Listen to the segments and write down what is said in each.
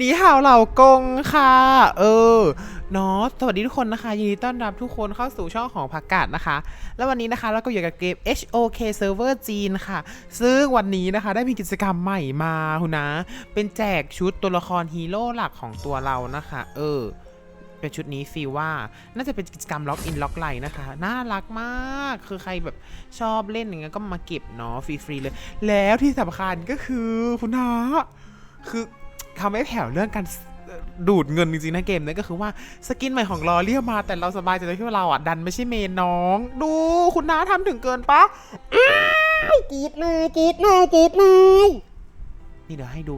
นีห่าวเหล่ากงค่ะ เออเนาะสวัสดีทุกคนนะคะ ยินดีต้อนรับทุกคนเข้าสู่ช่องของผักกาดนะคะ แล้ววันนี้นะคะเราก็อยู่กับเกม HOK Server จีนค่ะ ซึ่งวันนี้นะคะได้มีกิจกรรมใหม่มาคุณนะ เป็นแจกชุดตัวละครฮีโร่หลักของตัวเรานะคะ เออเป็นชุดนี้ฟีว่า น่าจะเป็นกิจกรรมล็อกอินล็อกไลน์นะคะ น่ารักมาก คือใครแบบชอบเล่นอย่างเงี้ยก็มาเก็บเนาะฟรีๆเลย แล้วที่สำคัญก็คือคุณนาคือ ทำให้แผ่วเรื่องการดูดเงินจริงๆนะเกมนี้ก็คือว่าสกินใหม่ของลอเรียมาแต่เราสบายใจที่เราอะดันไม่ใช่เมนน้อง ดูคุณน้าทำถึงเกินปะกรีดเลยกรีดเลยกรีดเลยนี่เดี๋ยวให้ดู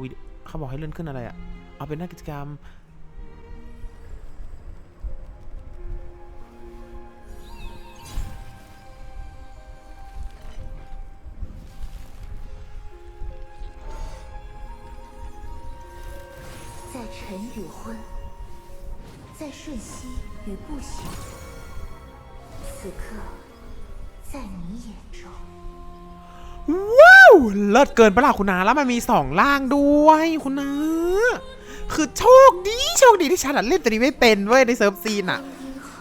เขาบอกให้เลื่อนขึ้นอะไรอะเอาเป็นหน้ากิจกรรม 晨与昏，在瞬息与不醒，此刻在你眼中。 ว้าวเลิศเกินปะล่ะคุณนาแล้วมันมีสองล่างด้วยคุณนาคือโชคดีโชคดีที่ฉันอะเล่นตัวนี้ไม่เป็นเว้ยในเซิร์ฟซีนอะ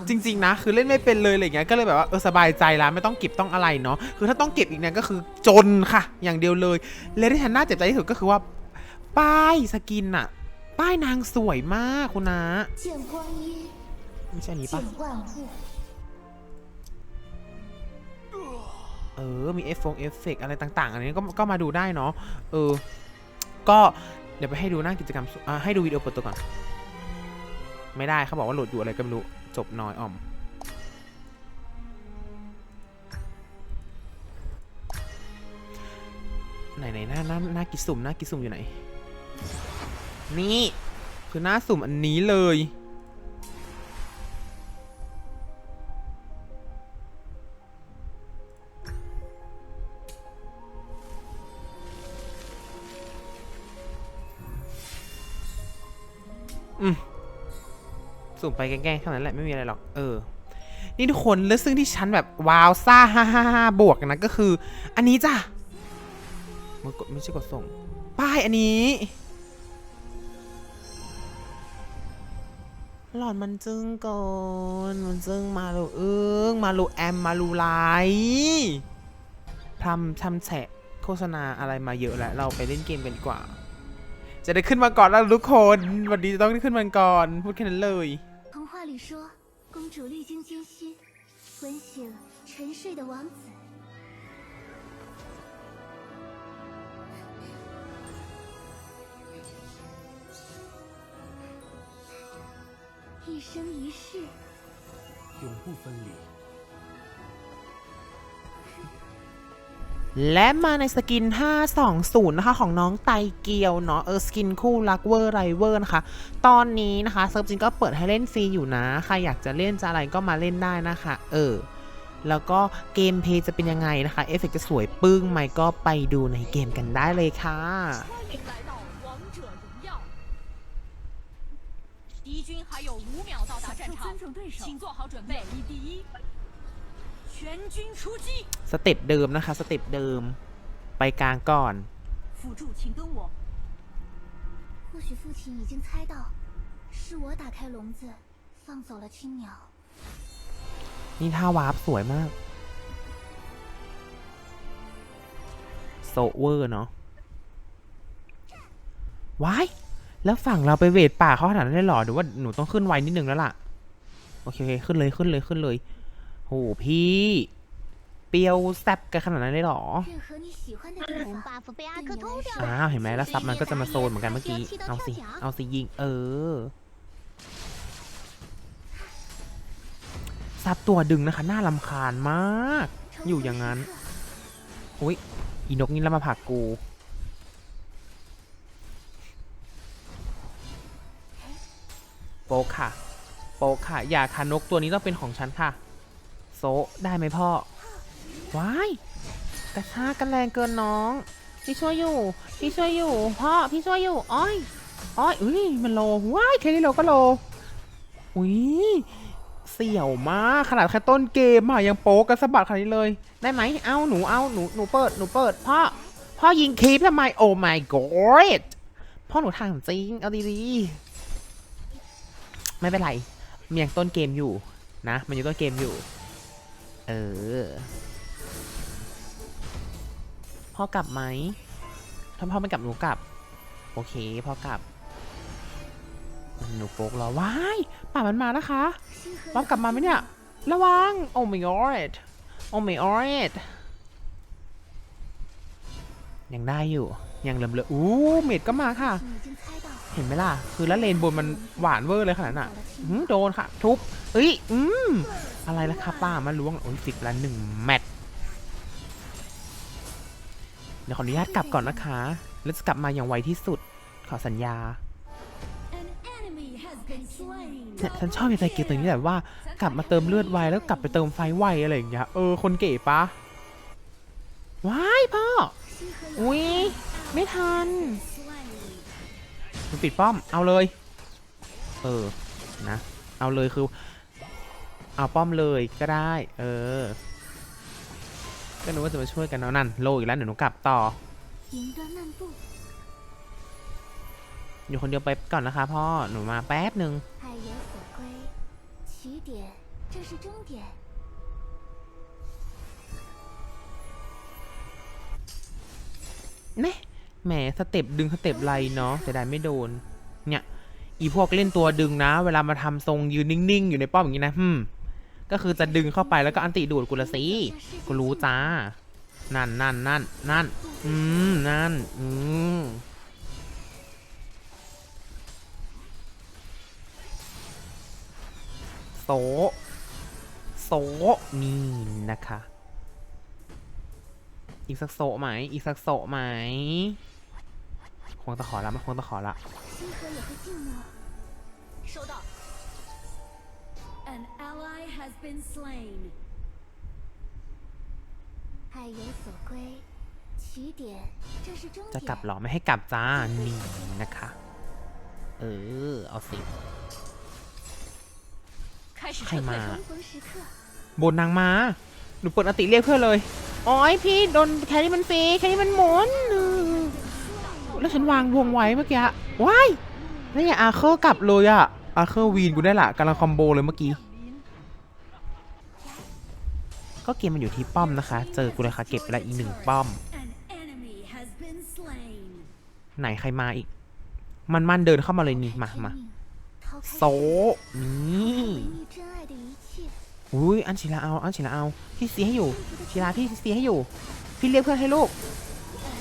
จริง ๆ นะ คือเล่นไม่เป็นเลยอะไรเงี้ยก็เลยแบบว่าเออสบายใจแล้วไม่ต้องเก็บต้องอะไรเนาะคือถ้าต้องเก็บอีกเนี่ยก็คือจนค่ะ อย่างเดียวเลย และที่ฉันน่าเจ็บใจที่สุดก็คือว่า ป้ายสกินอะ ป้ายนางสวยมากคุณนะไม่ใช่นี้ปะเออ มีเอฟฟงเอฟเฟกอะไรต่าง ๆ อันนี้ก็ก็มาดูได้เนาะ เออ ก็เดี๋ยวไปให้ดูหน้ากิจกรรมให้ดูวิดีโอเปิดตัวก่อน ไม่ได้เขาบอกว่าโหลดอยู่อะไรก็ไม่รู้ จบน้อยอ่อมไหนไหนหน้าหน้าหน้ากิสุ่มหน้ากิสุ่มอยู่ไหน นี่คือหน้าสุ่มอันนี้เลยสุ่มไปแกล้งๆเท่านั้นแหละไม่มีอะไรหรอก เออ นี่ทุกคนแล้วซึ่งที่ฉันแบบ ว้าวซ่าฮ่าฮ่าฮ่าบวกนะก็คือ อันนี้จ้ะมันกดไม่ใช่กดส่ง ป้ายอันนี้ หลอดมันจึงก่อนมันจึงมาลูเอิงมาลูแอมมาลูไลท์ทำทำแฉะโฆษณาอะไรมาเยอะแล้ว เราไปเล่นเกมกันดีกว่า จะได้ขึ้นมาก่อนแล้วทุกคนวันนี้จะต้องได้ขึ้นมาก่อน พูดแค่นั้นเลย 童话里说，公主历经艰辛，吻醒沉睡的王子。 一生一世，永不分离。 และมาในสกิน 520 นะคะ ของน้องไตเกียวเนาะ เออ สกินคู่รักเวอร์ไรเวอร์นะคะ ตอนนี้นะคะเซิร์ฟจริงก็เปิดให้เล่นฟรีอยู่นะ ใครอยากจะเล่นจะอะไรก็มาเล่นได้นะคะ เออ แล้วก็เกมเพลย์จะเป็นยังไงนะคะ เอฟเฟกต์จะสวยปึ้งไหมก็ไปดูในเกมกันได้เลยค่ะ 有五秒到达战场，请做好准备。一第一，全军出击！ สเต็ปเดิมนะคะ สเต็ปเดิม ไปกลางก่อน 辅助，请跟我。或许父亲已经猜到，是我打开笼子，放走了青鸟。 นี่ท่าวาร์ปสวยมาก โซเวอร์เนาะว้าย แล้วฝั่งเราไปเวทป่าเขาขนาดนั้นได้หรอหรือว่าหนูต้องขึ้นไวนิดนึงแล้วล่ะ โอเคขึ้นเลยขึ้นเลยขึ้นเลยโหพี่ เปียวแซบกันขนาดนั้นได้หรออ้าวเห็นไหมแล้วซับมันก็จะมาโซนเหมือนกันเมื่อกี้ เอาสิ เอาสิยิง เออซับตัวดึงนะคะ น่าลำคาญมาก อยู่อย่างนั้น อุ้ยอีนกนี่แล้วมาผักกู โป๊กค่ะ โป๊กค่ะ อย่าค่ะนกตัวนี้ต้องเป็นของฉันค่ะ โซได้ไหมพ่อ ว้ายกระชากกันแรงเกินน้อง พี่ช่วยอยู่ พี่ช่วยอยู่ พ่อ พี่ช่วยอยู่ อ้อยอ้อยอุ้ย มันโล ว้ายแค่นี้โลก็โล อุ้ย เสี่ยวมาก ขนาดแค่ต้นเกมอะยังโป๊กกันสะบัดขนาดนี้เลย ได้ไหม เอาหนู เอาหนู หนูเปิด หนูเปิด พ่อ พ่อยิงคลิปทำไม โอ้ my god พ่อหนูถามจริง เอาดีๆ ไม่เป็นไรมันยังต้นเกมอยู่นะ มันยังต้นเกมอยู่ เออ พ่อกลับไหมถ้าพ่อไม่กลับหนูกลับ โอเค พ่อกลับ หนูโป๊กรอว้ายป่ามันมานะคะป๊อปกลับมาไหมเนี่ย ระวัง โอ้ my god โอ้ my god ยังได้อยู่ ยังเหลิมเลยอู้เมดก็มาค่ะ เห็นไหมล่ะ คือแล้วเลนบนมันหวานเวอร์เลยขนาดน่ะโดนค่ะ ทุบเอ้ยอืมอะไรล่ะคะป้ามาล้วงโอ้ยสิบละหนึ่งแมตช์เดี๋ยวขออนุญาตกลับก่อนนะคะ แล้วจะกลับมาอย่างไวที่สุด ขอสัญญาเนี่ยฉันชอบในไซเกียรตัวนี้แบบว่า กลับมาเติมเลือดไวแล้วกลับไปเติมไฟไวอะไรอย่างเงี้ย เออ คนเก๋ปะว้ายพ่อ อุ้ย ไม่ทันมันปิดป้อม เอาเลย เออ นะ เอาเลยคือ เอาป้อมเลยก็ได้ เออ ก็นึกว่าจะมาช่วยกันเนาะนั่น โลอีกแล้วเดี๋ยวหนูกลับต่อ อยู่คนเดียวไปก่อนนะคะพ่อ หนูมาแป๊บหนึ่งแม่ แหมสเต็ปดึงสเต็ปไรเนาะแต่ได้ไม่โดน เนี่ย อีพวกเล่นตัวดึงนะ เวลามาทำทรงยืนนิ่งๆ อยู่ในป้อมอย่างนี้นะฮึมก็คือจะดึงเข้าไปแล้วก็อันติดูดกูละสิกูรู้จ้า นั่นนั่นนั่นนั่น อืม นั่น อืมโซโซนี่นะคะ อีกสักโซไหม อีกสักโซไหม ควงตะขอละมันควงตะขอละจะกลับหรอไม่ให้กลับจ้านี่นะคะ เออ เอาสิใครมาโบนนางมาหนูเปิดอติเรียกเพื่อเลย อ๋อยพี่โดนแครี่มันฟรีแครี่มันหมุน แล้วฉันวางวงไว้เมื่อกี้ว้ายนี่อาเคอร์กลับเลยอะอาเคอร์วีนกูได้ละกำลังคอมโบเลยเมื่อกี้ ก็เกมมันอยู่ที่ป้อมนะคะ เจอกูเลยค่ะเก็บละอีกหนึ่งป้อม ไหนใครมาอีก มันมันเดินเข้ามาเลยนี่มามาโซนี่อุ้ยอันชิลาเอา อันชิลาเอา พี่เสียให้อยู่ชิลาพี่เสียให้อยู่ พี่เรียกเพื่อนให้ลูก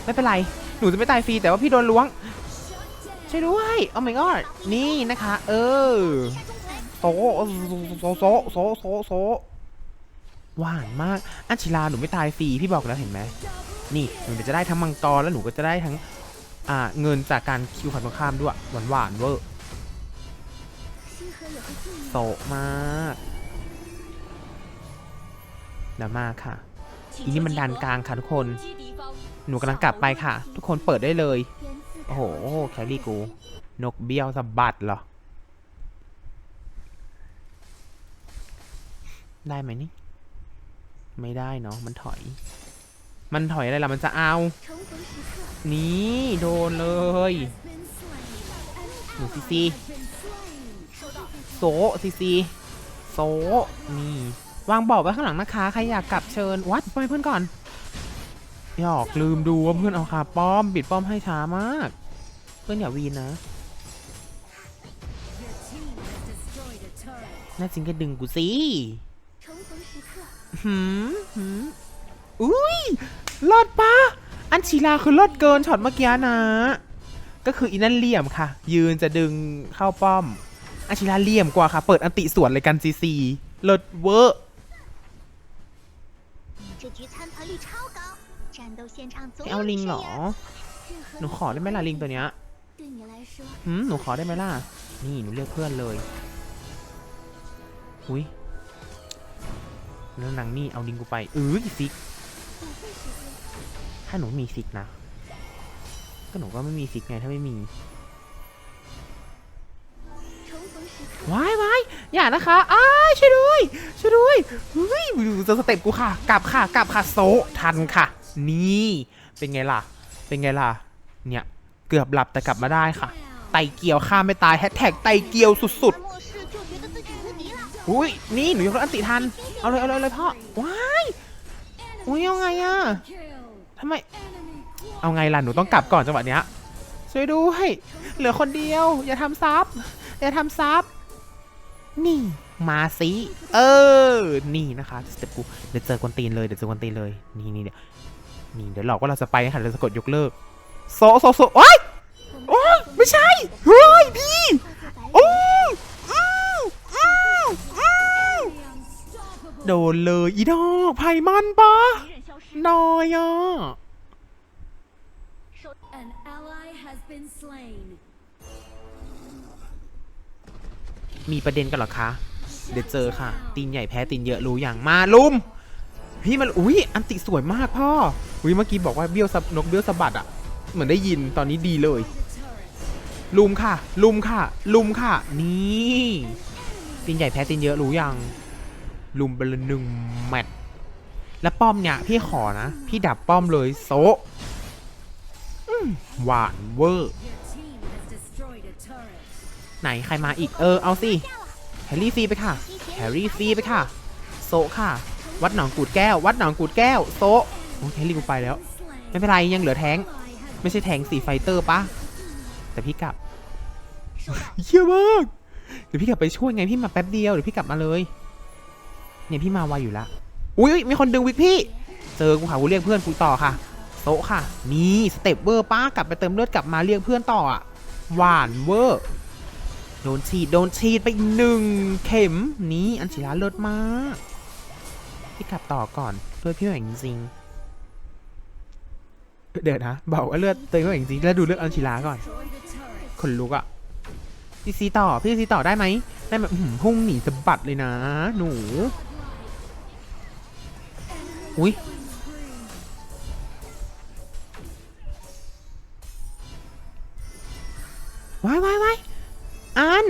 ไม่เป็นไร หนูจะไม่ตายฟรีแต่ว่าพี่โดนล้วงใช่วยด้วยโอ้ my god นี่นะคะ เออโซโซโซโซโซโซหวานมาก อัญชิลาหนูไม่ตายฟรีพี่บอกแล้วเห็นไหม นี่หนูจะได้ทั้งมังกรแล้วหนูก็จะได้ทั้งอ่าเงินจากการคิวผันตรงข้ามด้วยหวานหวานเวอร์โซมากดรามาค่ะอันนี้มันดันกลางค่ะทุกคน หนูกำลังกลับไปค่ะ ทุกคนเปิดได้เลย โอ้โห แคลรี่กู นกเบี้ยวสะบัดเหรอ ได้ไหมนี่ ไม่ได้เนาะ มันถอย มันถอยอะไรล่ะ มันจะเอา นี่โดนเลยหนูซีซีโซซีซีโซนี่ วางบอกไว้ข้างหลังนะคะ ใครอยากกลับเชิญ วัดไปเพื่อนก่อน หยอกลืมดูว่าเพื่อนเอาคาป้อมบิดป้อมให้ช้ามาก เพื่อนอย่าวีนนะน่าจริงก็ดึงกูสิหืมหืมอุ้ยลดปะอันชีลาคือลดเกินช็อตเมื่อกี้นะ ก็คืออีนั่นเลี่ยมค่ะ ยืนจะดึงเข้าป้อม อันชีลาเลี่ยมกว่าค่ะ เปิดอันติส่วนเลยกันซีซีเลดเวอร์ ไม่เอาลิงเหรอ หนูขอได้ไหมล่ะลิงตัวเนี้ยหืมหนูขอได้ไหมล่ะ นี่หนูเลือกเพื่อนเลย อุ้ยแล้วนางนี่เอาลิงกูไปเออสิก ถ้าหนูมีสิกนะ ก็หนูก็ไม่มีสิกไงถ้าไม่มีว้ายว้ายอย่านะคะอ้าช่วยด้วย ช่วยด้วยเฮ้ยดูสเต็ปกูค่ะ กลับค่ะ กลับค่ะ โซ ทันค่ะ นี่เป็นไงล่ะ เป็นไงล่ะ เนี่ยเกือบหลับแต่กลับมาได้ค่ะ ไตเกียวฆ่าไม่ตายแฮชแท็กไตเกียวสุดๆอุ้ยนี่หนูยกรถอันติทัน เอาเลยเอาเลยเลยพ่อว้ายอุ้ยเอาไงอะทำไม เอาไงล่ะหนูต้องกลับก่อนจังหวะเนี้ยช่วยด้วยเหลือคนเดียว อย่าทำซับอย่าทำซับนี่มาสิเออ นี่นะคะสเต็ปกูเดี๋ยวเจอคนตีนเลยเดี๋ยวเจอคนตีนเลย นี่นี่เดี๋ยว นี่เดี๋ยวหลอกว่าเราจะไปค่ะเราจะกดยกเลิกโซโซโซโอ้ยโอ้ยไม่ใช่เฮ้ยพี่โอ้อ้อ้อ้อโดนเลยอีดอกไพมันปะนอยอะมีประเด็นกันหรอคะ เดี๋ยวเจอค่ะ ตีนใหญ่แพ้ตีนเยอะรู้อย่างมาลุม พี่มันอุ้ยอันติสวยมากพ่ออุ้ยเมื่อกี้บอกว่าเบี้ยวสะนกเบี้ยวสะบัดอะเหมือนได้ยินตอนนี้ดีเลย ลุมค่ะ ลุมค่ะ ลุมค่ะ นี่ตีนใหญ่แพ้ตีนเยอะรู้ยัง ลุมไปเลยหนึ่งแมตช์แล้วป้อมเนี่ยพี่ขอนะ พี่ดับป้อมเลยโซหวานเวอร์ไหนใครมาอีกเออเอาสิแฮร์รี่ฟรีไปค่ะแฮร์รี่ฟรีไปค่ะ โซค่ะ วัดหนองกูดแก้ว วัดหนองกูดแก้ว โซะโอ้ยแฮร์รี่กูไปแล้ว ไม่เป็นไรยังเหลือแทง ไม่ใช่แทงสีไฟเตอร์ปะแต่พี่กลับเยี่ยมากเดี๋ยวพี่กลับไปช่วยไงพี่มาแป๊บเดียวเดี๋ยวพี่กลับมาเลย เนี่ยพี่มาไวอยู่ละอุ้ยมีคนดึงวิกพี่ เจอกูหากูเรียกเพื่อนกูต่อค่ะโซะค่ะ นี่สเต็ปเวอร์ป้ากลับไปเติมเลือดกลับมาเรียกเพื่อนต่ออะหวานเวอร์โดนฉีดโดนฉีดไปหนึ่งเข็มนี้อันศิลาเลิศมาก พี่กลับต่อก่อนด้วยพี่แหว่งจริงเดี๋ยวนะบอกว่าเลือดเตยแหว่งจริงแล้วดูเลือดอันศิลาก่อน destroyed a turret. คนลุกอะพี่ซีต่อพี่ซีต่อได้ไหมได้แบบอื้อหือพุ่งหนีสะบัดเลยนะ หนูอุ้ยว้ายว้ายว้ายอัน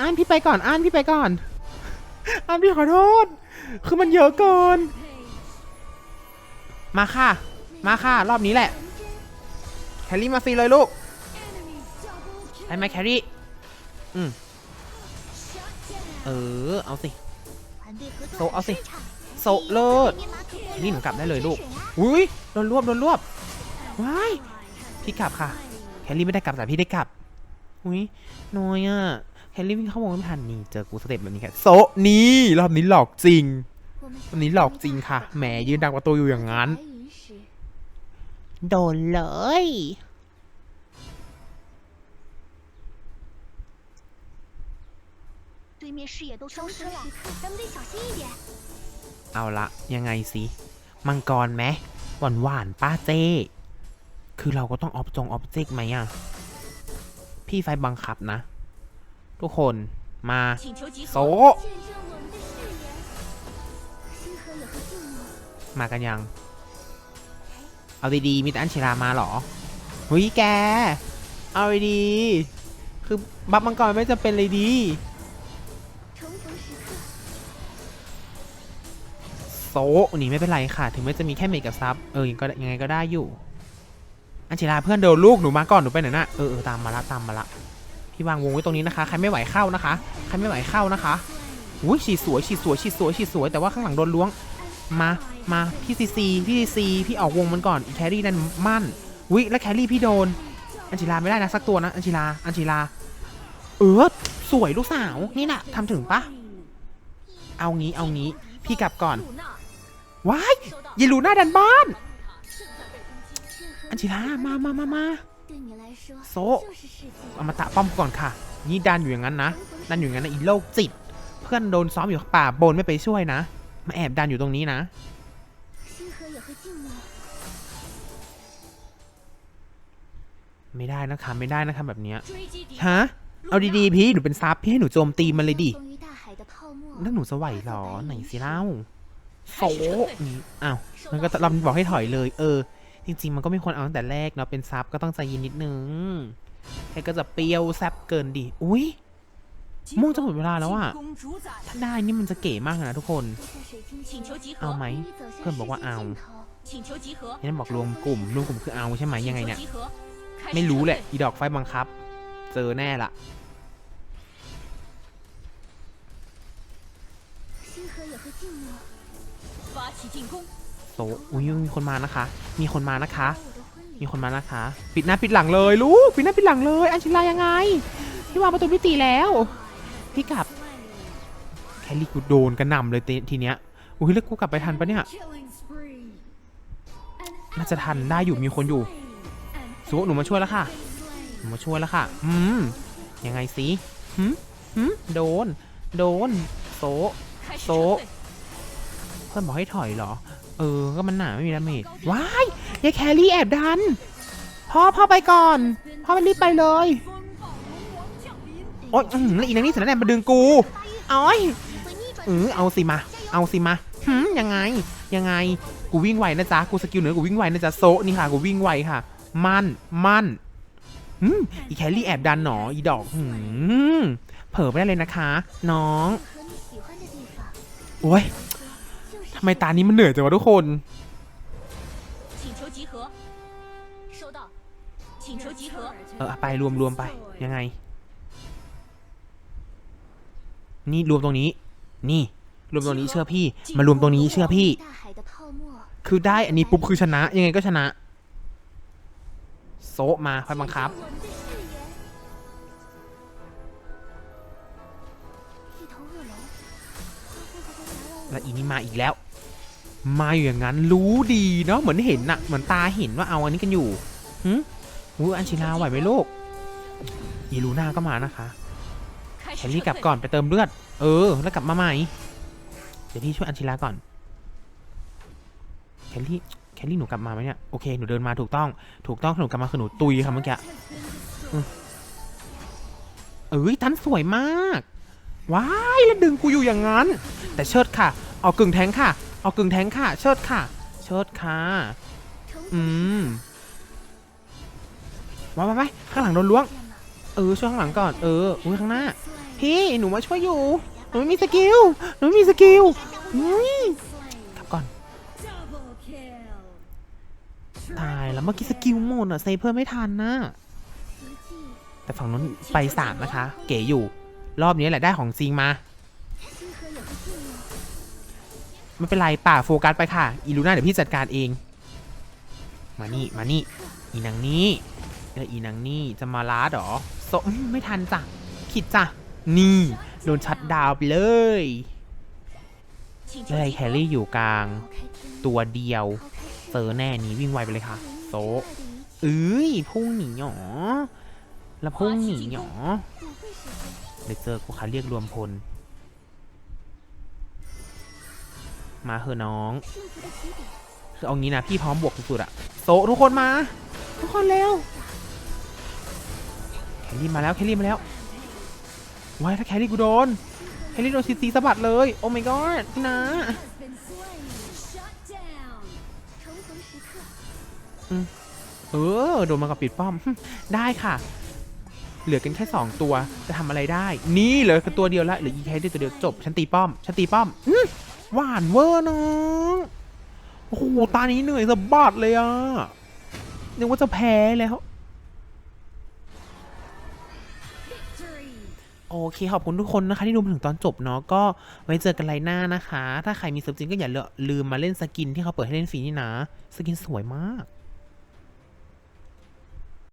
อันพี่ไปก่อนอันพี่ไปก่อนอันพี่ขอโทษ คือมันเยอะเกิน มาค่ะ มาค่ะ รอบนี้แหละ แครี่มาฟรีเลยลูกไอ้ไมแครี่ อืม เออ เอาสิ โซเอาสิ โซเลิศนี่หนูกลับได้เลยลูก อุ้ยโดนรวบโดนรวบ ว้าย พี่กลับค่ะ แครี่ไม่ได้กลับแต่พี่ได้กลับ อุ้ยน้อยอะ แฮร์รี่วิ่งเข้ามองไม่ทันนี่เจอกูสเต็ปแบบนี้ค่ะโซนี้รอบนี้หลอกจริงรอบนี้หลอกจริงค่ะ แหมยืนดักประตูอยู่อย่างนั้น โดนเลย เอาละยังไงสิมังกรไหมหวานหวานป้าเจ้ คือเราก็ต้องออบจงออบเจกไหมอะ พี่ไฟบังคับนะ ทุกคนมาโซมากันยัง เอาดีๆมีแต่อันเชรามาหรอหุยแก เอาดีคือบัฟมังกรไม่จะเป็นเลยดีโซนี่ไม่เป็นไรค่ะ ถึงแม้จะมีแค่เมดกับซับ เออยังก็ยังไงก็ได้อยู่ อันเชราเพื่อนเดี๋ลูกหนูมาก่อนหนูไปไหนนะเออตามมาละตามมาละ พี่วางวงไว้ตรงนี้นะคะ ใครไม่ไหวเข้านะคะ ใครไม่ไหวเข้านะคะอุ้ยฉีดสวยฉีดสวยฉีดสวยฉีดสวยแต่ว่าข้างหลังโดนล้วง มา มาพี่ซีซีพี่ซีซีพี่ออกวงมันก่อนอีแครี่นั่นมั่นอุ้ยแล้วแครี่พี่โดน อัญชิลาไม่ได้นะสักตัวนะ อัญชิลา อัญชิลา เออสวยลูกสาว นี่นะทำถึงปะเอางี้เอางี้ พี่กลับก่อน ว้ายยิลูน้าดันบ้าน อัญชิลา มามามามา โซเอามาตะป้อมก่อนค่ะ นี่ดันอยู่อย่างนั้นนะ ดันอยู่อย่างนั้นในอีโลกจิต เพื่อนโดนซ้อมอยู่ป่าโบนไม่ไปช่วยนะ มาแอบดันอยู่ตรงนี้นะ ไม่ได้นะคะ ไม่ได้นะคะแบบนี้ฮะ เอาดีๆพี่ หนูเป็นซับพี่ให้หนูโจมตีมันเลยดิแล้วหนูจะไหวหรอไหนสิเล่าโซนี่อ้าวมันก็ลำบอกให้ถอยเลย เออ จริง ๆ มันก็ไม่ควรเอาตั้งแต่แรกเนาะเป็นซับก็ต้องใจเย็นนิดนึงแค่ก็จะเปรี้ยวแซบเกินดิอุ้ยม่วงจะหมดเวลาแล้วอะถ้าได้นี่มันจะเก๋มากนะทุกคน เอาไหม เพื่อนบอกว่าเอาเนี่ยบอกรวมกลุ่มรวมกลุ่มคือเอาใช่ไหมยังไงเนี่ย ไม่รู้แหละ อีดอกไฟบังคับ เจอแน่ละ โซอุ้ยมีคนมานะคะ มีคนมานะคะ มีคนมานะคะ ปิดหน้าปิดหลังเลยลูก ปิดหน้าปิดหลังเลย อันชิลายังไง พี่วางประตูมิตีแล้ว พี่กลับ แคลรี่กูโดนกระหน่ำเลยทีเนี้ย อุ้ยเล้วกูกลับไปทันปะเนี่ย น่าจะทันได้อยู่มีคนอยู่สุหนูมาช่วยแล้วค่ะหนูมาช่วยแล้วค่ะ อืม ยังไงสิหืมหืมโดน โดน โซโซเพื่อนบอกให้ถอยเหรอ เออ ก็มันหนาไม่มีดาเมจว้ายยายแครี่แอบดัน พ่อพ่อไปก่อน พ่อไปรีบไปเลย โอ๊ยอืแล้วอีนางนี่สนแนมาดึงกูอ้อยเออเอาสิมา เอาสิมาหืมยังไง ยังไง กูวิ่งไหวนะจ๊ะ กูสกิลเหนือ กูวิ่งไหวนะจ๊ะโซนี่ค่ะ กูวิ่งไหวค่ะ มั่น มั่นอืมอีแคลรี่แอบดันหนอ อีดอกหืมเผลอไม่ได้เลยนะคะ น้อง โอ้ยำไมตานี้มันเหนื่อยจังวะทุกคนเออไปรวมรวมไปยังไง นี่รวมตรงนี้ นี่ รวมตรงนี้เชื่อพี่ มารวมตรงนี้เชื่อพี่ คือได้อันนี้ปุ๊บคือชนะ ยังไงก็ชนะ โซมาพฟบังคับและอีนี่มาอีกแล้ว มาอยู่อย่างนั้นรู้ดีเนาะเหมือนเห็นอะเหมือนตาเห็นว่าเอาอันนี้กันอยู่หือู้อันชิลาไหวไหมลูกอีลูน่าก็มานะคะแฮร์รี่กลับก่อนไปเติมเลือด เออ แล้วกลับมาใหม่ เดี๋ยวพี่ช่วยอันชิลาก่อนแคลรี่แคลรี่หนูกลับมาไหมเนี่ยโอเคหนูเดินมาถูกต้อง ถูกต้องหนูกลับมาคือหนูตุยค่ะเมื่อกี้เอ้ยทันสวยมาก ว้ายแล้วดึงกูอยู่อย่างนั้น แต่เชิดค่ะ เอากึ่งแทงค่ะ เอากึ่งแทงค่ะ เชิดค่ะ เชิดค่ะ อืมมาไปไปข้างหลังโดนล้วง เออ ช่วยข้างหลังก่อน เออ อุ้ยข้างหน้า พี่ หนูมาช่วยอยู่ หนูไม่มีสกิล หนูไม่มีสกิลอุ้ยขับก่อน ตายแล้วเมื่อกี้สกิลหมดอะเซฟเพิ่มไม่ทันนะแต่ฝั่งนู้นไปสามนะคะ เก๋อยู่ รอบนี้แหละได้ของจริงมา ไม่เป็นไรป่าโฟกัสไปค่ะ อีลูน่าเดี๋ยวพี่จัดการเอง มานี่ มานี่ อีนางนี้ล้วอีนางนี่จะมาล้าหรอโซไม่ทันจ้ะขิดจ้ะ นี่ โดนชัดดาวไปเลยเลยแครี่อยู่กลาง ตัวเดียวเซอร์แน่นี้วิ่งไวไปเลยค่ะ โซเอ้ยพุ่งหนีหรอแล้วพุ่งหนีหรอเดี๋ยวเจอกูคาเรียกรวมพล มาเถอะน้อง คือเอางี้นะพี่พร้อมบวกสุดๆอะโซทุกคนมา ทุกคนเร็วแคลรี่มาแล้วแคลรี่มาแล้วว้ายถ้าแคลรี่กูโดนแคลรี่โดนซีซีสะบัดเลย โอ้ my god นะเออโดนมากับปิดป้อม ได้ค่ะ เหลือกันแค่ 2 ตัวจะทำอะไรได้ นี่เหลือแค่ตัวเดียวละเหลืออีแคลรี่ตัวเดียวจบฉันตีป้อมฉันตีป้อม หวานเวอร์น้องโอ้โหตานี้เหนื่อยสะบัดเลยอะนึกว่าจะแพ้แล้วโอเคขอบคุณทุกคนนะคะที่ดูมาถึงตอนจบเนาะก็ไว้เจอกันไลน์หน้านะคะ ถ้าใครมีเซิร์ฟจริงก็อย่าลืมมาเล่นสกินที่เขาเปิดให้เล่นฟรีนี่นะ สกินสวยมาก